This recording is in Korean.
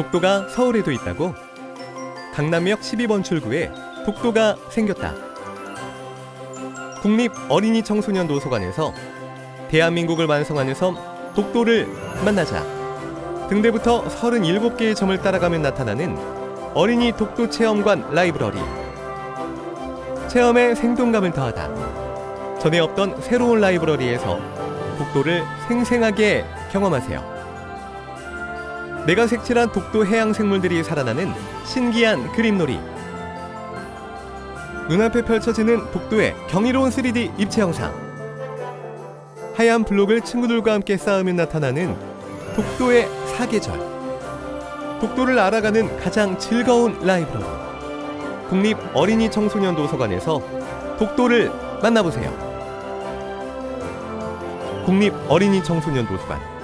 독도가 서울에도 있다고? 강남역 12번 출구에 독도가 생겼다. 국립 어린이 청소년 도서관에서 대한민국을 완성하는 섬 독도를 만나자. 등대부터 37개의 점을 따라가면 나타나는 어린이 독도 체험관 라이브러리. 체험에 생동감을 더하다. 전에 없던 새로운 라이브러리에서 독도를 생생하게 경험하세요. 내가 색칠한 독도 해양 생물들이 살아나는 신기한 그림놀이. 눈앞에 펼쳐지는 독도의 경이로운 3D 입체 영상. 하얀 블록을 친구들과 함께 쌓으면 나타나는 독도의 사계절. 독도를 알아가는 가장 즐거운 라이브러리. 국립 어린이 청소년 도서관에서 독도를 만나보세요. 국립 어린이 청소년 도서관